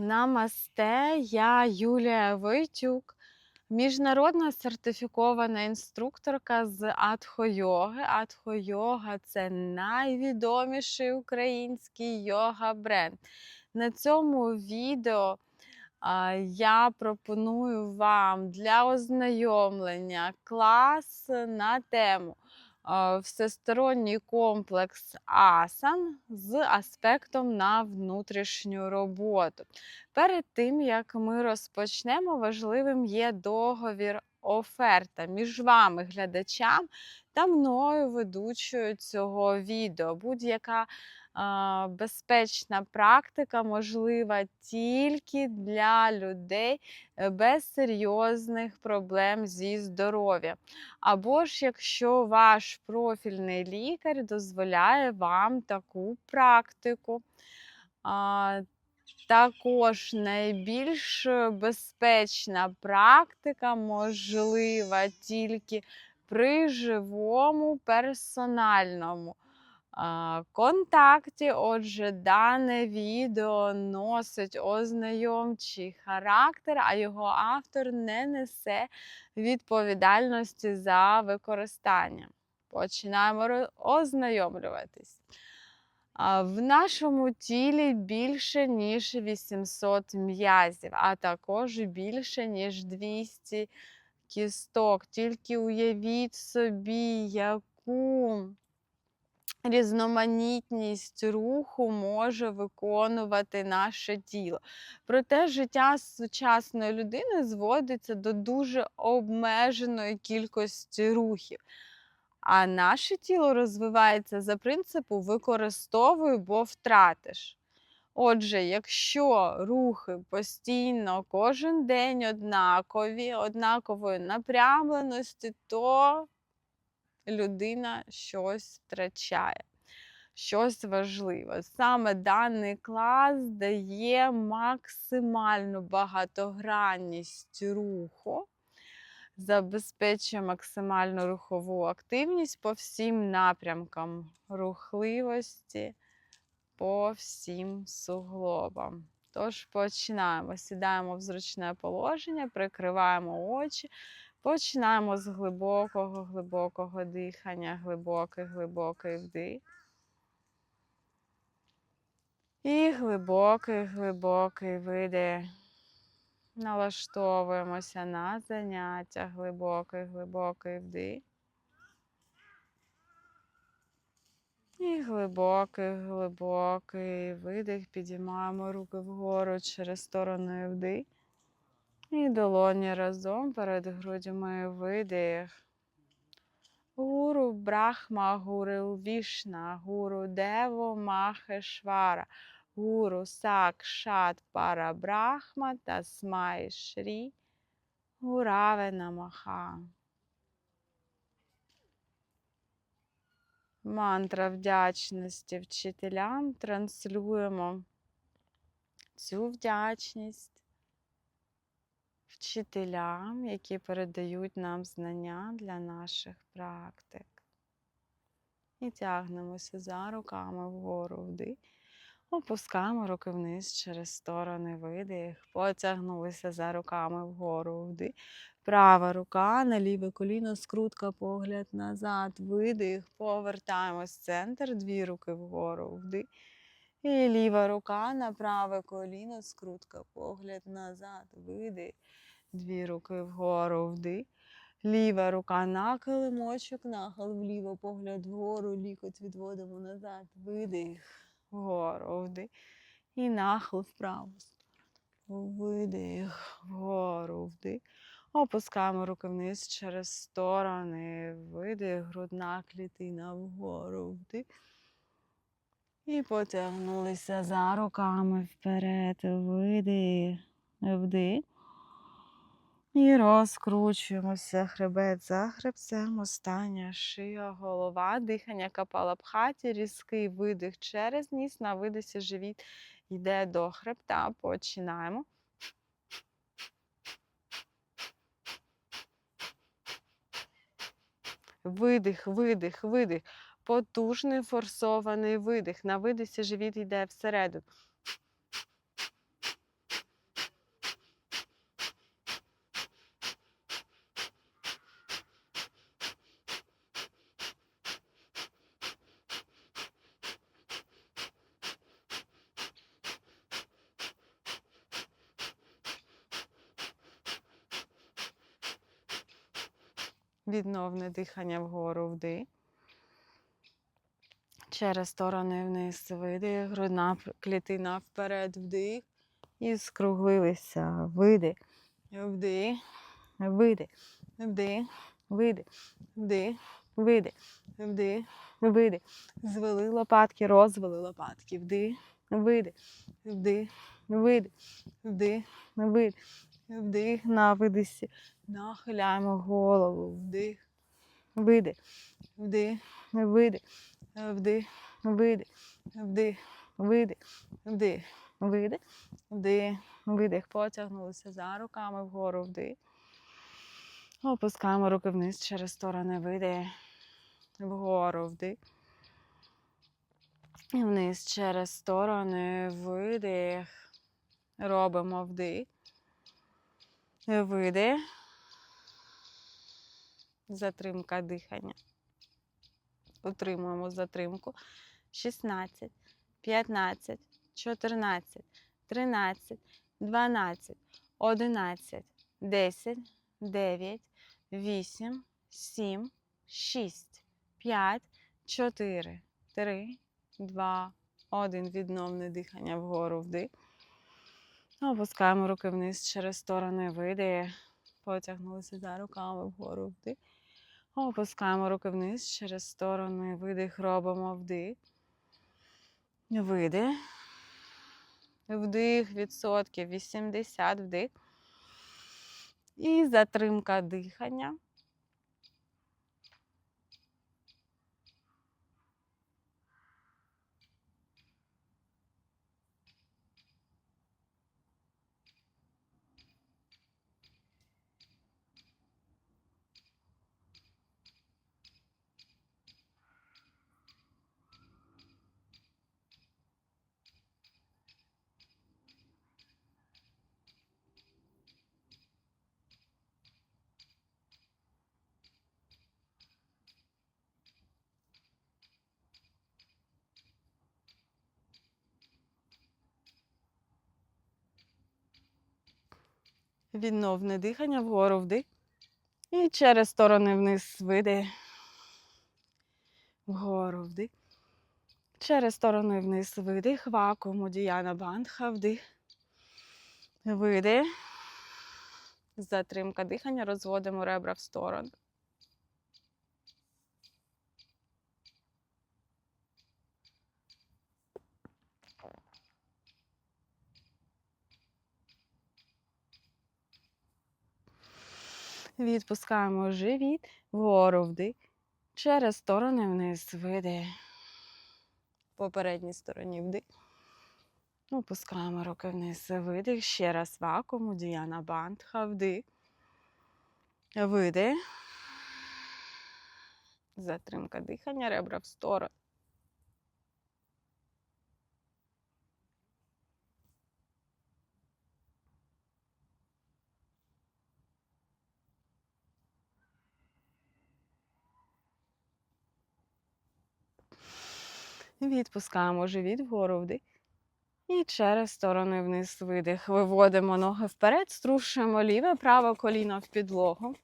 Намасте, я Юлія Войтюк, міжнародна сертифікована інструкторка з Атхо-йоги. Атхо-йога – це найвідоміший український йога-бренд. На цьому відео я пропоную вам для ознайомлення клас на тему всесторонній комплекс асан з аспектом на внутрішню роботу. Перед тим як ми розпочнемо, важливим є договір оферта між вами, глядачам, та мною, ведучою цього відео. Будь-яка безпечна практика можлива тільки для людей е, без серйозних проблем зі здоров'ям. Або ж якщо ваш профільний лікар дозволяє вам таку практику. Також найбільш безпечна практика можлива тільки при живому персональному контакті. Отже, дане відео носить ознайомчий характер, а його автор не несе відповідальності за використання. Починаємо ознайомлюватись. В нашому тілі більше, ніж 800 м'язів, а також більше, ніж 200 кісток. Тільки уявіть собі, яку різноманітність руху може виконувати наше тіло. Проте життя сучасної людини зводиться до дуже обмеженої кількості рухів. А наше тіло розвивається за принципу використовуй, бо втратиш. Отже, якщо рухи постійно кожен день однакові, однакової напрямленості, то людина щось втрачає, щось важливе. Саме даний клас дає максимальну багатогранність руху забезпечує максимальну рухову активність по всім напрямкам рухливості, по всім суглобам. Тож починаємо. Сідаємо в зручне положення, прикриваємо очі, починаємо з глибокого, глибокого дихання, глибокий, глибокий вдих. І глибокий, глибокий видих. Налаштовуємося на заняття, глибокий, глибокий вдих. І глибокий, глибокий видих. Підіймаємо руки вгору через сторони вдих. І долоні разом перед грудьми видих. Гуру Брахма, Гуру Вішна, Гуру Дево Махешвара. Гуру Сакшат Парабрахма Тасмай Шрі Гураве Намаха. Мантра вдячності вчителям транслюємо цю вдячність вчителям, які передають нам знання для наших практик. І тягнемося за руками вгору вдих. Опускаємо руки вниз через сторони видих. Потягнулися за руками вгору вдих. Права рука на ліве коліно, скрутка, погляд назад, видих. Повертаємось в центр, дві руки вгору вдих. І ліва рука на праве коліно, скрутка, погляд назад, видих. Дві руки вгору вдих. Ліва рука на килимочок, нахил вліво, погляд вгору, лікоть відводимо назад, видих вгору, вдих. І нахил в праву сторону. Видих, вгору, вдих. Опускаємо руки вниз через сторони. Видих, грудна клітина вгору, вдих. І потягнулися за руками вперед. Видих, вдих. І розкручуємося хребет за хребцем. Остання шия, голова, дихання капалабхаті, різкий видих через ніс. На видисі живіт йде до хребта. Починаємо. Видих, видих, видих. Потужний форсований видих. На видисі живіт йде всередину. Відновне дихання вгору вдих. Через сторони вниз видих, грудна клітина вперед вдих. І скруглилися. Видих. Вдих. Видих. Вдих. Видих. Вдих. Видих. Вдих. Видих. Звели лопатки, розвели лопатки. Вдих. Видих. Вдих. Видих. Вдих. Видих. Вдих на видисі. Нахиляємо голову. Вдих. Видих. Вдих. Видих. Вдих. Видих. Вдих. Видих. Вдих. Видих. Вдих. Видих. Потягнулися за руками вгору. Вдих. Опускаємо руки вниз через сторони. Видих. Вгору. Вдих. І вниз через сторони. Видих. Робимо вдих. Видих. Затримка дихання. Утримуємо затримку. 16, 15, 14, 13, 12, 11, 10, 9, 8, 7, 6, 5, 4, 3, 2, 1. Відновне дихання вгору вдих. Опускаємо руки вниз через сторони видих. Потягнулися за руками вгору вдих. Опускаємо руки вниз через сторони. Видих робимо вдих. Видих. Вдих відсотків 80 вдих. І затримка дихання. Відновне дихання вгору вдих. І через сторони вниз видих. Вгору вдих. Через сторони вниз видих. Вакуум Діяна Бандха вдих. Видих. Затримка дихання. Розводимо ребра в сторону. Відпускаємо живіт, вгору вдих. Через сторони вниз видих. По передній стороні вдих. Опускаємо руки вниз, видих. Ще раз вакуум, Діяна Бандха, вдих. Видих. Затримка дихання, ребра в сторону. Відпускаємо живіт вгору вдих. І через сторони вниз видих. Виводимо ноги вперед, струшуємо ліве, праве коліно в підлогу.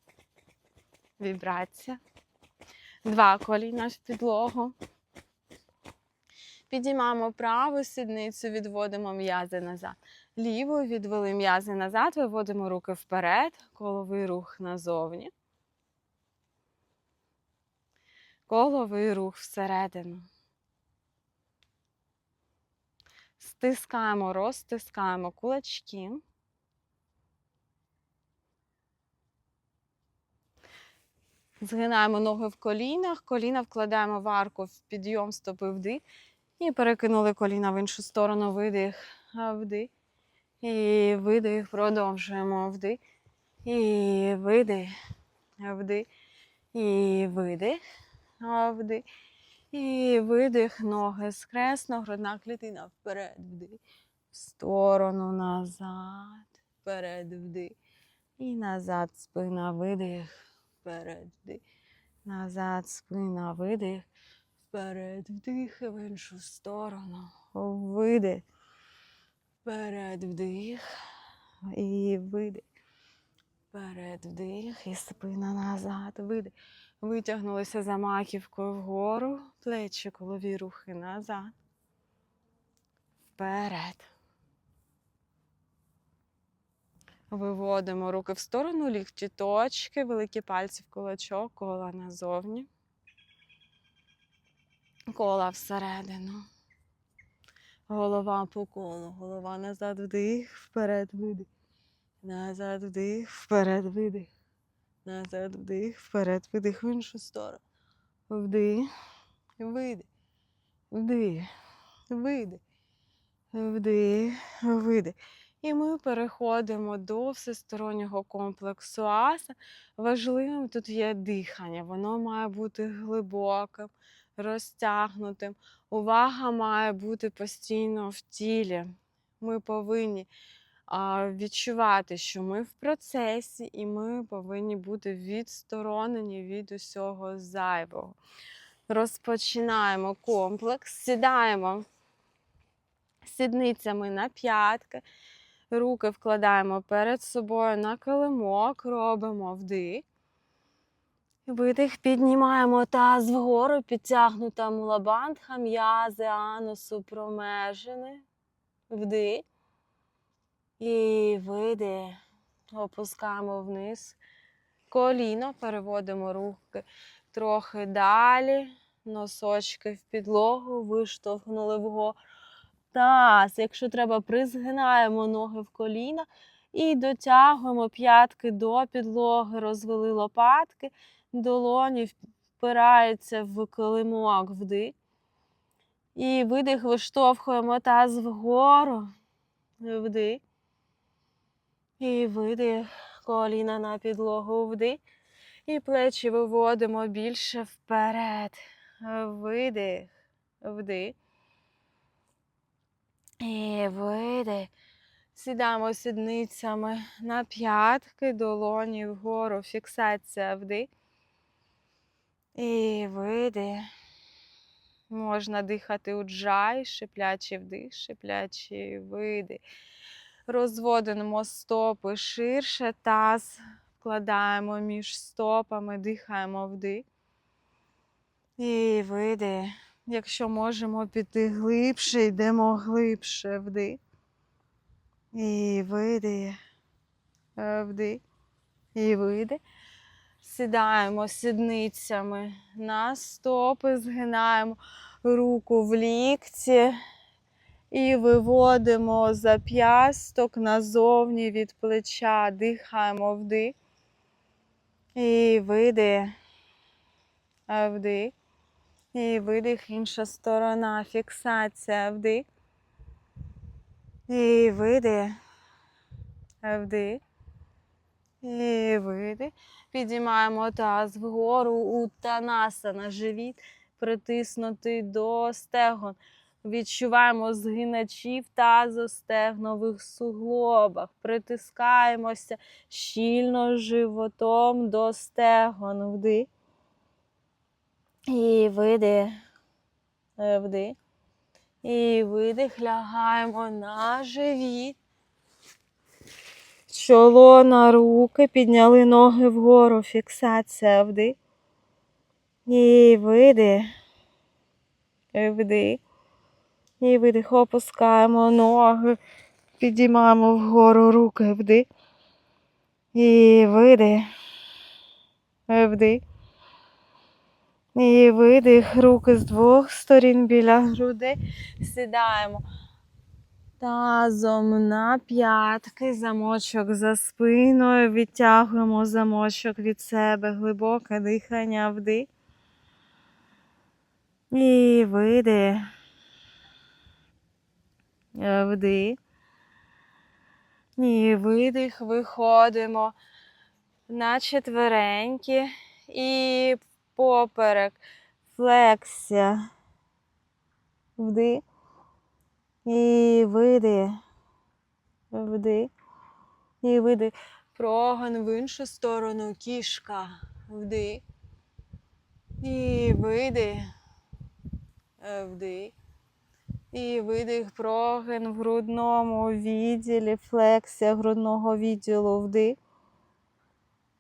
Вібрація. Два коліна в підлогу. Підіймаємо праву сідницю, відводимо м'язи назад. Лівою відвели м'язи назад, виводимо руки вперед, коловий рух назовні. Коловий рух всередину. Стискаємо, розтискаємо кулачки. Згинаємо ноги в колінах, коліна вкладаємо в арку в підйом стопи вдих. І перекинули коліна в іншу сторону, видих, вдих. І видих, продовжуємо вдих. І видих, вдих. І видих, вдих. І видих, ноги скресно, грудна клітина вперед, вдих. В сторону, назад, вперед, вдих. І назад спина, видих, вперед, вдих. Назад спина, видих, вперед, вдих, і в іншу сторону. Видих. Вперед, вдих. І видих. Вперед вдих і спина назад. Видих. Витягнулися за маківкою вгору, плечі, голові рухи назад. Вперед. Виводимо руки в сторону, лікті точки, великі пальці в кулачок, кола назовні. Кола всередину. Голова по колу, голова назад вдих, вперед видих. Назад вдих, вперед видих. Назад вдих, вперед видих в іншу сторону. Вдих, видих, вдих, видих, вдих, видих. І ми переходимо до всестороннього комплексу аса. Важливим тут є дихання. Воно має бути глибоким, розтягнутим. Увага має бути постійно в тілі. Ми повинні відчувати, що ми в процесі, і ми повинні бути відсторонені від усього зайвого. Розпочинаємо комплекс, сідаємо сідницями на п'ятки, руки вкладаємо перед собою на килимок, робимо вдих. Видих, піднімаємо таз вгору, підтягнута мулабандха, м'язи анусу промежини. Вдих. І видих. Опускаємо вниз. Коліно, переводимо руки трохи далі. Носочки в підлогу, виштовхнули вгору. Таз, якщо треба, призгинаємо ноги в коліна і дотягуємо п'ятки до підлоги, розвели лопатки, долоні впираються в килимок вдих. І видих, виштовхуємо таз вгору, вдих. І видих, коліна на підлогу вдих. І плечі виводимо більше вперед. Видих, вдих. І видих. Сідаємо сідницями на п'ятки, долоні вгору, фіксація вдих. І видих. Можна дихати у джай, шиплячий вдих, шиплячий видих. Розводимо стопи ширше, таз вкладаємо між стопами, дихаємо вдих. І видих. Якщо можемо піти глибше, йдемо глибше вдих. І видих. Е, Вдих. І видих. Сідаємо сідницями на стопи, згинаємо руку в лікті і виводимо зап'ясток назовні від плеча, дихаємо вдих. І видих. Вдих. І видих, інша сторона, фіксація, вдих. І видих. Вдих. І видих. Підіймаємо таз вгору, утанаса на живіт, притиснутий до стегон. Відчуваємо згиначі в тазостегнових суглобах. Притискаємося щільно животом до стегон. Вдих. І видих. Е, Вдих. І видих. Лягаємо на живіт. Чоло на руки, підняли ноги вгору, фіксація вдих. І видих. Е, Вдих. І видих. Опускаємо ноги, підіймаємо вгору руки, вдих. І видих. Вдих. І видих, руки з двох сторін біля груди. Сідаємо тазом на п'ятки, замочок за спиною, відтягуємо замочок від себе, глибоке дихання вдих. І видих. Е, Вдих. І видих, виходимо на четвереньки і поперек, флексія. Вдих. І видих. Вдих. І видих. Прогон в іншу сторону. Кішка. Вдих. І видих. Е, Вдих. І видих, прогин в грудному відділі, флексія грудного відділу вдих.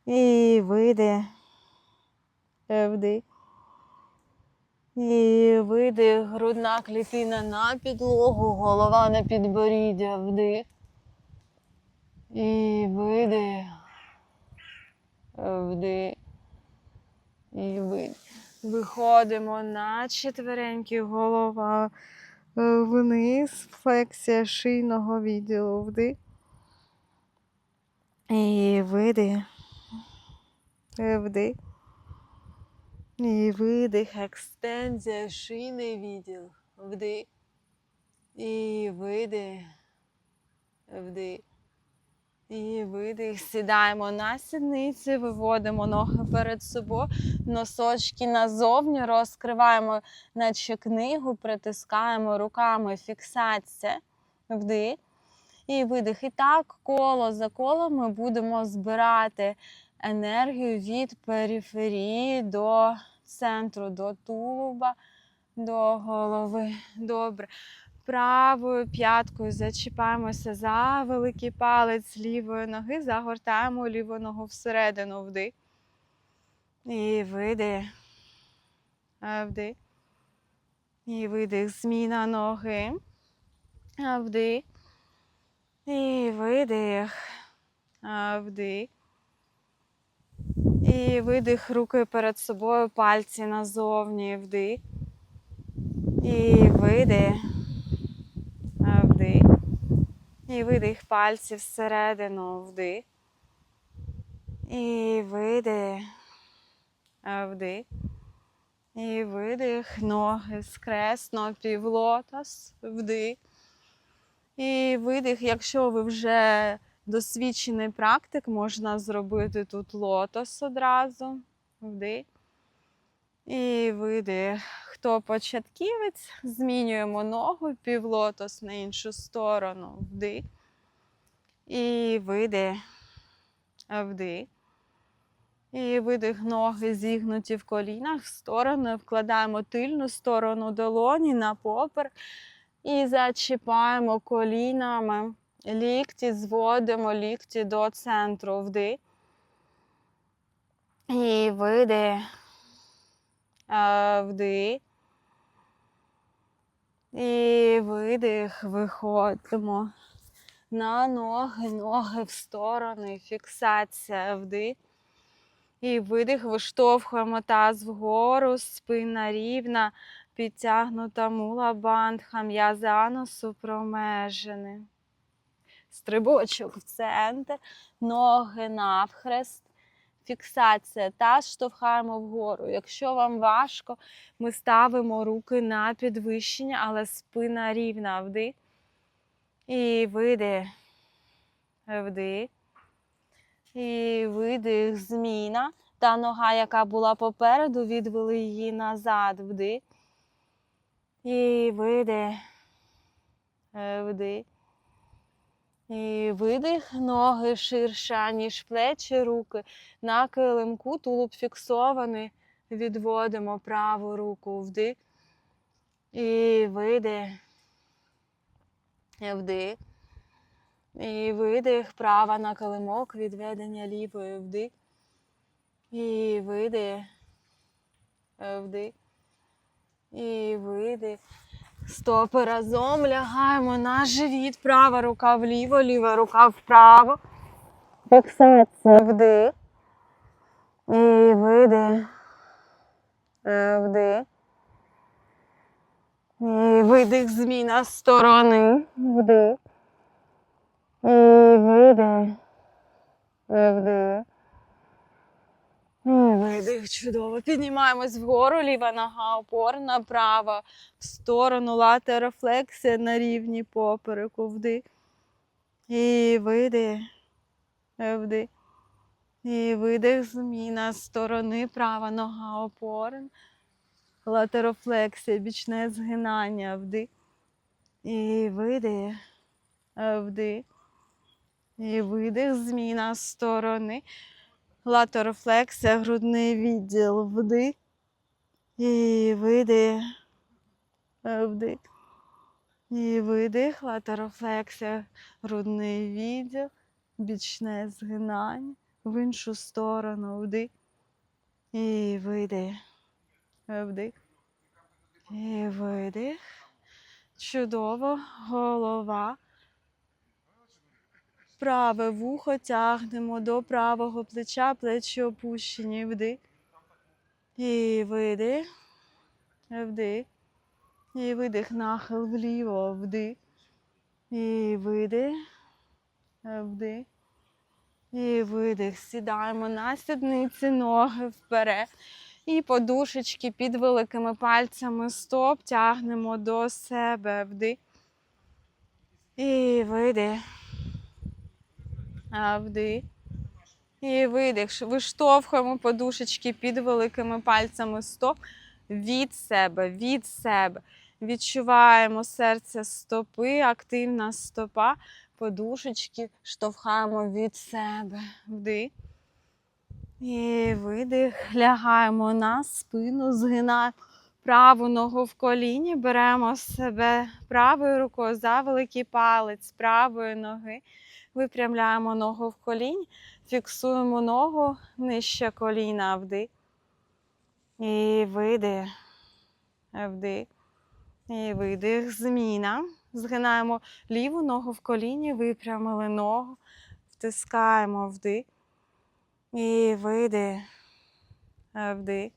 І видих. Вдих. І видих, грудна клітина на підлогу, голова на підборіддя, вдих. І видих. Вдих. І видих. Виходимо на четверенькі голова е, вниз, флексія шийного відділу, вдих. І видих. Е, Вдих. І видих, екстензія, шийний відділ. Вдих. І видих. Вдих. І видих. Сідаємо на сідниці, виводимо ноги перед собою, носочки назовні, розкриваємо, наче книгу, притискаємо руками, фіксація. Вдих. І видих. І так, коло за колом ми будемо збирати енергію від периферії до центру, до тулуба, до голови. Добре. Правою п'яткою зачіпаємося за великий палець лівої ноги, загортаємо ліву ногу всередину вдих. І видих. А, Вдих. І видих. Зміна ноги. А, Вдих. І видих. А, Вдих. І видих руки перед собою, пальці назовні, вдих. І видих. І видих пальці всередину, вдих. І видих. А, Вдих. І видих, ноги скресно, півлотос, вдих. І видих, якщо ви вже досвідчений практик, можна зробити тут лотос одразу. Вдих. І видих. Хто початківець, змінюємо ногу, півлотос на іншу сторону. Вдих. І видих. Вдих. І видих ноги зігнуті в колінах в сторону. Вкладаємо тильну сторону долоні на попер. І зачіпаємо колінами. Лікті зводимо лікті до центру. Вдих. І видих. Вдих. І видих. Виходимо на ноги, ноги в сторони. Фіксація. Вдих. І видих. Виштовхуємо таз вгору, спина рівна, підтягнута мула бандха, м'язи анусу промежини. Стрибочок в центр, ноги навхрест, фіксація таз штовхаємо вгору. Якщо вам важко, ми ставимо руки на підвищення, але спина рівна. Вдих. І видих. Вдих. І видих, зміна. Та нога, яка була попереду, відвели її назад. Вдих. І видих. Вдих. І видих, ноги ширша, ніж плечі, руки на килимку, тулуб фіксований. Відводимо праву руку вдих. І видих. Вдих. І видих, права на килимок, відведення лівої вдих. І видих. Вдих. І видих. Стопи разом лягаємо на живіт. Права рука вліво, ліва рука вправо. Фіксація. Вдих. І видих. Е, Вдих. І видих, зміна сторони. Вдих. І видих. Е, Вдих. Видих, чудово. Піднімаємось вгору, ліва нога опорна, права в сторону, латерофлексія на рівні попереку, вдих. І видих. Е, Вдих. І видих, зміна сторони, права нога опорна. Латерофлексія, бічне згинання, вдих. І видих. Е, Вдих. І видих, зміна сторони. Латерофлексія, грудний відділ, вдих. І видих. Е, Вдих. І видих, латерофлексія, грудний відділ, бічне згинання, в іншу сторону. Вдих. І видих. Вдих. І видих. Чудово. Голова. Праве вухо тягнемо до правого плеча, плечі опущені. Вдих. І видих. Вдих. І видих, нахил вліво, вдих. І видих. Вдих. І видих. Сідаємо на сідниці, ноги вперед. І подушечки під великими пальцями стоп тягнемо до себе. Вдих. І видих. Вдих. І видих. Виштовхуємо подушечки під великими пальцями стоп від себе, від себе. Відчуваємо серце стопи, активна стопа, подушечки штовхаємо від себе. Вдих. І видих. Лягаємо на спину, згинаємо праву ногу в коліні, беремо себе правою рукою за великий палець правої ноги. Випрямляємо ногу в коліні, фіксуємо ногу нижче коліна вдих. І видих. Вдих. І видих. Зміна. Згинаємо ліву ногу в коліні, випрямили ногу, втискаємо вдих. І видих. Вдих.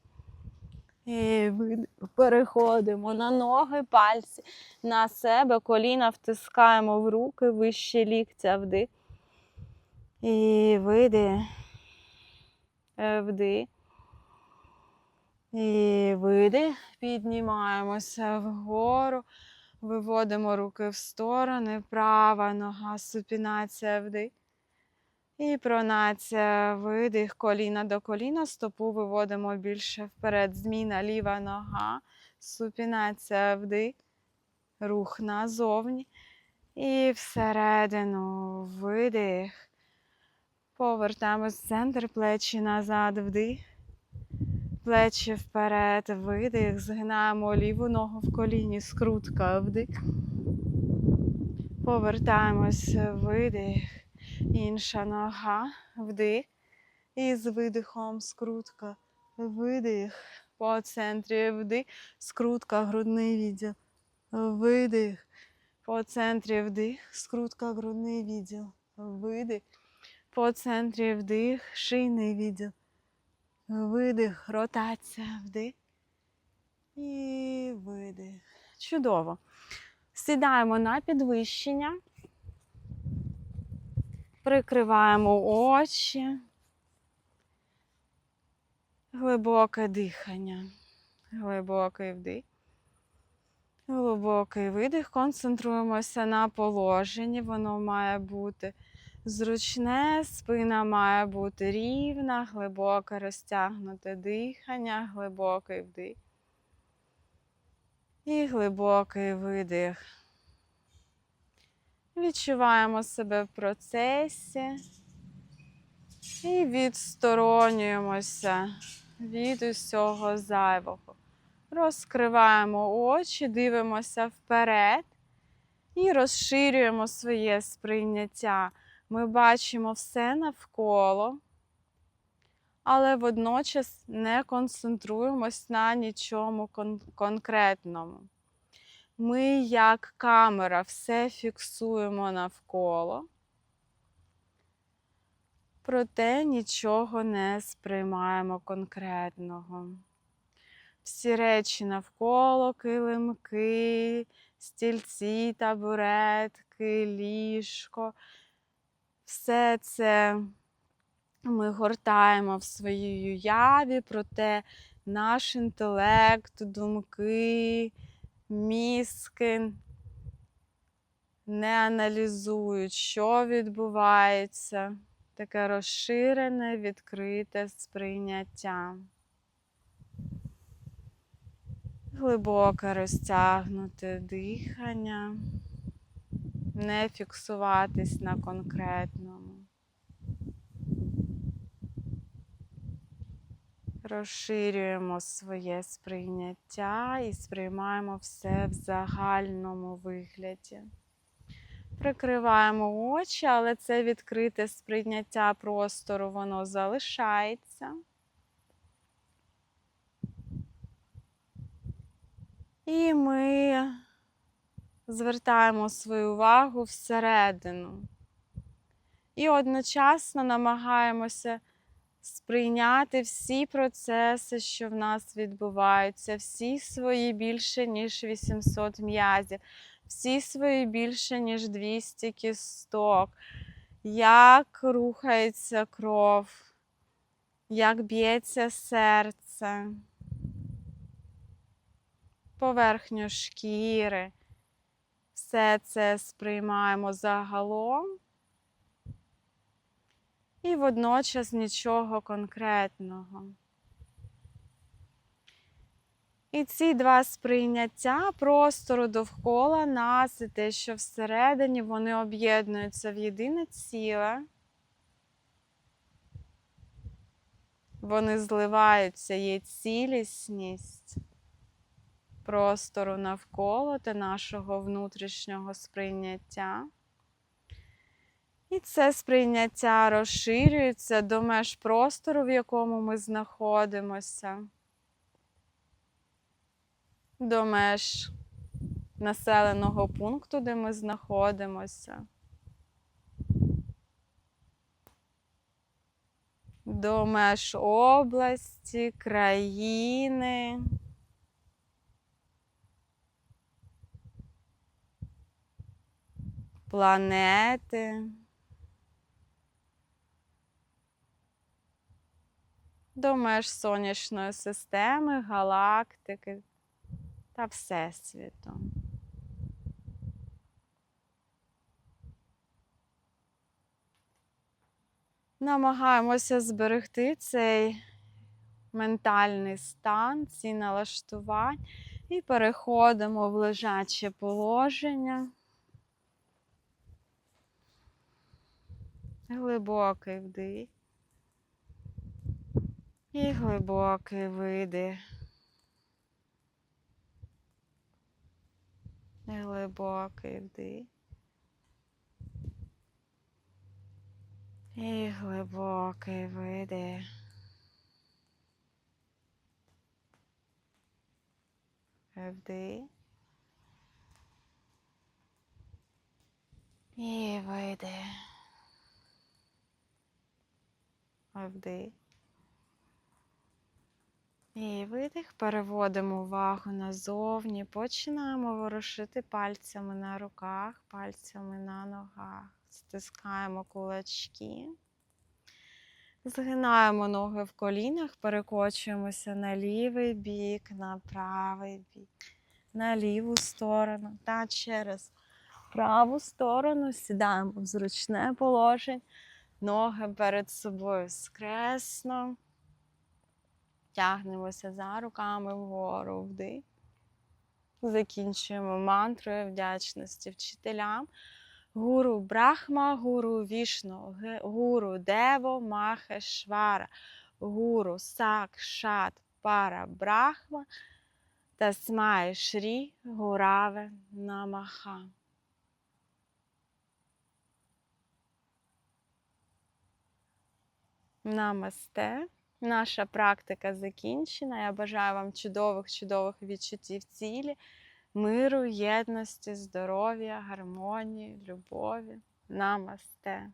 І. Переходимо на ноги, пальці на себе, коліна втискаємо в руки, вище ліктя вдих. І видих. Вдих. І видих. Піднімаємося вгору. Виводимо руки в сторони. Права нога, супінація вдих. І пронація, видих, коліна до коліна, стопу виводимо більше вперед. Зміна ліва нога, супінація вдих, рух назовні. І всередину видих. Повертаємось в центр, плечі назад, вдих. Плечі вперед, видих. Згинаємо ліву ногу в коліні, скрутка, вдих. Повертаємось, видих. Інша нога, вдих. І з видихом скрутка, видих. По центрі вдих, скрутка, грудний відділ. Видих. По центрі вдих, скрутка, грудний відділ. Видих. По центрі вдих, шийний відділ. Видих, ротація, вдих. І видих. Чудово. Сідаємо на підвищення. Прикриваємо очі. Глибоке дихання. Глибокий вдих. Глибокий видих. Концентруємося на положенні. Воно має бути зручне, спина має бути рівна, глибоке розтягнуте дихання, глибокий вдих. І глибокий видих. Відчуваємо себе в процесі і відсторонюємося від усього зайвого. Розкриваємо очі, дивимося вперед і розширюємо своє сприйняття. Ми бачимо все навколо, але водночас не концентруємось на нічому кон- конкретному. Ми, як камера, все фіксуємо навколо, проте нічого не сприймаємо конкретного. Всі речі навколо, килимки, стільці, табуретки, ліжко. Все це ми гортаємо в своїй уяві, проте наш інтелект, думки, мізки не аналізують, що відбувається. Таке розширене, відкрите сприйняття. Глибоке розтягнуте дихання, не фіксуватись на конкретному. Розширюємо своє сприйняття і сприймаємо все в загальному вигляді. Прикриваємо очі, але це відкрите сприйняття простору, воно залишається. І ми звертаємо свою увагу всередину. І одночасно намагаємося сприйняти всі процеси, що в нас відбуваються, всі свої більше, ніж 800 м'язів, всі свої більше, ніж 200 кісток, як рухається кров, як б'ється серце, поверхню шкіри. Все це сприймаємо загалом. І водночас нічого конкретного. І ці два сприйняття простору довкола нас і те, що всередині вони об'єднуються в єдине ціле. Вони зливаються, є цілісність простору навколо та нашого внутрішнього сприйняття. І це сприйняття розширюється до меж простору, в якому ми знаходимося, до меж населеного пункту, де ми знаходимося, до меж області, країни. Планети. До меж сонячної системи, галактики та Всесвіту. Намагаємося зберегти цей ментальний стан, ці налаштування і переходимо в лежаче положення. Глибокий вдих. І глибокий видих. І глибокий вдих. І глибокий видих. Вдих. І видих. Вдих. І видих, переводимо увагу назовні, починаємо ворушити пальцями на руках, пальцями на ногах, стискаємо кулачки, згинаємо ноги в колінах, перекочуємося на лівий бік, на правий бік, на ліву сторону та через праву сторону сідаємо в зручне положення, ноги перед собою скресно. Тягнемося за руками вгору вдих. Закінчуємо мантрою вдячності вчителям. Гуру Брахма, гуру Вішну, гуру Дево, Махешвара, гуру Сакшат Пара Брахма та Смай Шрі Гураве Намаха. Намасте. Наша практика закінчена. Я бажаю вам чудових, чудових відчуттів цілі, миру, єдності, здоров'я, гармонії, любові. Намасте.